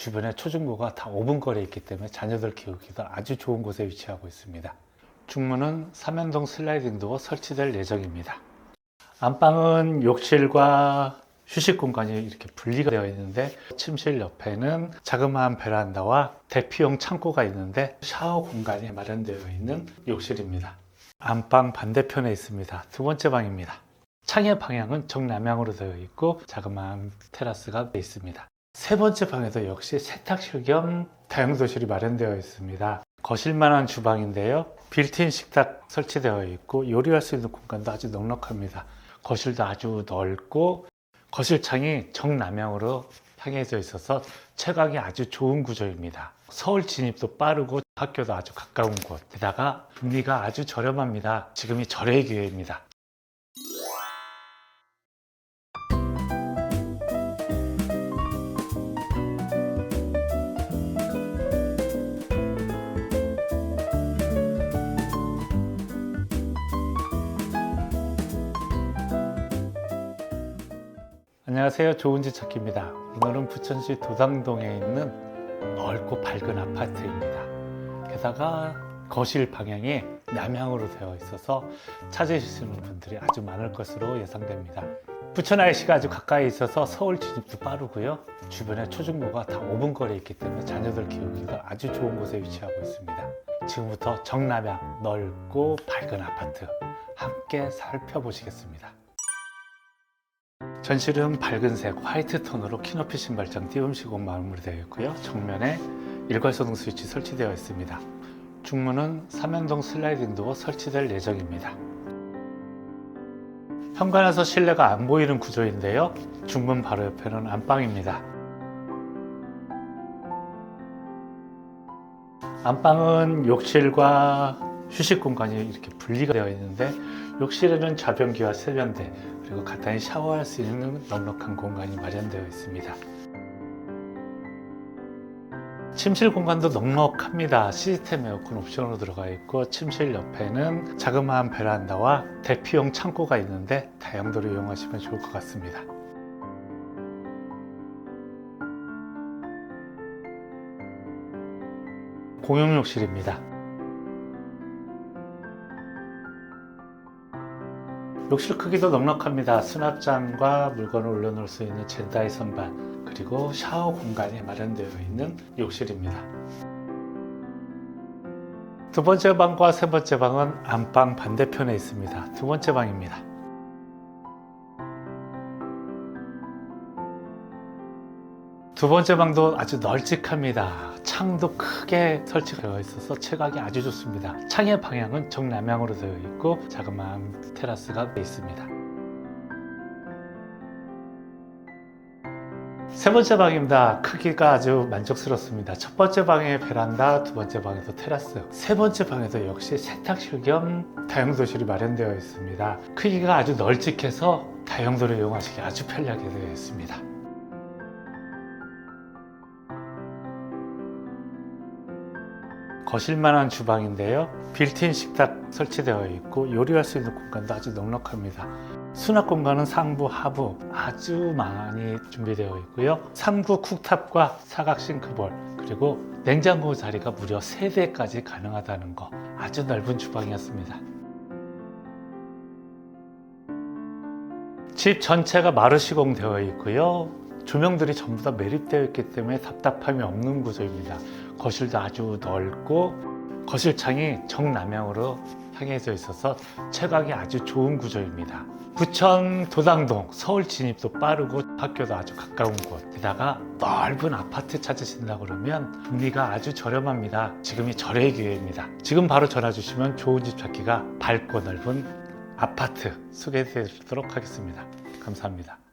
주변에 초중고가 다 5분 거리에 있기 때문에 자녀들 키우기도 아주 좋은 곳에 위치하고 있습니다. 중문은 3연동 슬라이딩 도어 설치될 예정입니다. 안방은 욕실과 휴식 공간이 이렇게 분리가 되어 있는데 침실 옆에는 자그마한 베란다와 대피용 창고가 있는데 샤워 공간이 마련되어 있는 욕실입니다. 안방 반대편에 있습니다. 두 번째 방입니다. 창의 방향은 정남향으로 되어 있고 자그마한 테라스가 있습니다. 세 번째 방에도 역시 세탁실 겸 다용도실이 마련되어 있습니다. 거실만한 주방인데요. 빌트인 식탁 설치되어 있고 요리할 수 있는 공간도 아주 넉넉합니다. 거실도 아주 넓고 거실 창이 정남향으로 향해져 있어서 채광이 아주 좋은 구조입니다. 서울 진입도 빠르고 학교도 아주 가까운 곳. 게다가 금리가 아주 저렴합니다. 지금이 절의 기회입니다. 안녕하세요. 좋은 집 찾기입니다. 오늘은 부천시 도당동에 있는 넓고 밝은 아파트입니다. 게다가 거실 방향이 남향으로 되어 있어서 찾으시는 분들이 아주 많을 것으로 예상됩니다. 부천 IC가 아주 가까이 있어서 서울 진입도 빠르고요. 주변에 초중고가 다 5분 거리에 있기 때문에 자녀들 키우기도 아주 좋은 곳에 위치하고 있습니다. 지금부터 정남향 넓고 밝은 아파트 함께 살펴보시겠습니다. 전실은 밝은색 화이트 톤으로 키높이 신발장 띄움 시공 마무리되어 있고요. 정면에 일괄소등 스위치 설치되어 있습니다. 중문은 3연동 슬라이딩 도어 설치될 예정입니다. 현관에서 실내가 안 보이는 구조인데요. 중문 바로 옆에는 안방입니다. 안방은 욕실과 휴식 공간이 이렇게 분리가 되어 있는데 욕실에는 좌변기와 세변대 그리고 간단히 샤워할 수 있는 넉넉한 공간이 마련되어 있습니다. 침실 공간도 넉넉합니다. 시스템 에어컨 옵션으로 들어가 있고 침실 옆에는 자그마한 베란다와 대피용 창고가 있는데 다용도로 이용하시면 좋을 것 같습니다. 공용 욕실입니다. 욕실 크기도 넉넉합니다. 수납장과 물건을 올려놓을 수 있는 젠다이 선반 그리고 샤워 공간이 마련되어 있는 욕실입니다. 두 번째 방과 세 번째 방은 안방 반대편에 있습니다. 두 번째 방입니다. 두 번째 방도 아주 널찍합니다. 창도 크게 설치가 되어 있어서 채각이 아주 좋습니다. 창의 방향은 정남향으로 되어 있고 자그마한 테라스가 있습니다. 세 번째 방입니다. 크기가 아주 만족스럽습니다. 첫 번째 방에 베란다, 두 번째 방에도 테라스, 세 번째 방에도 역시 세탁실 겸 다용도실이 마련되어 있습니다. 크기가 아주 널찍해서 다용도를 이용하시기 아주 편리하게 되어 있습니다. 거실만한 주방인데요. 빌트인 식탁 설치되어 있고 요리할 수 있는 공간도 아주 넉넉합니다. 수납 공간은 상부, 하부 아주 많이 준비되어 있고요. 3구 쿡탑과 사각 싱크볼 그리고 냉장고 자리가 무려 3대까지 가능하다는 거 아주 넓은 주방이었습니다. 집 전체가 마루 시공되어 있고요. 조명들이 전부 다 매립되어 있기 때문에 답답함이 없는 구조입니다. 거실도 아주 넓고 거실 창이 정남향으로 향해져 있어서 채광이 아주 좋은 구조입니다. 부천 도당동 서울 진입도 빠르고 학교도 아주 가까운 곳 게다가 넓은 아파트 찾으신다 그러면 금리가 아주 저렴합니다. 지금이 절의 기회입니다. 지금 바로 전화 주시면 좋은 집 찾기가 밝고 넓은 아파트 소개해 드리도록 하겠습니다. 감사합니다.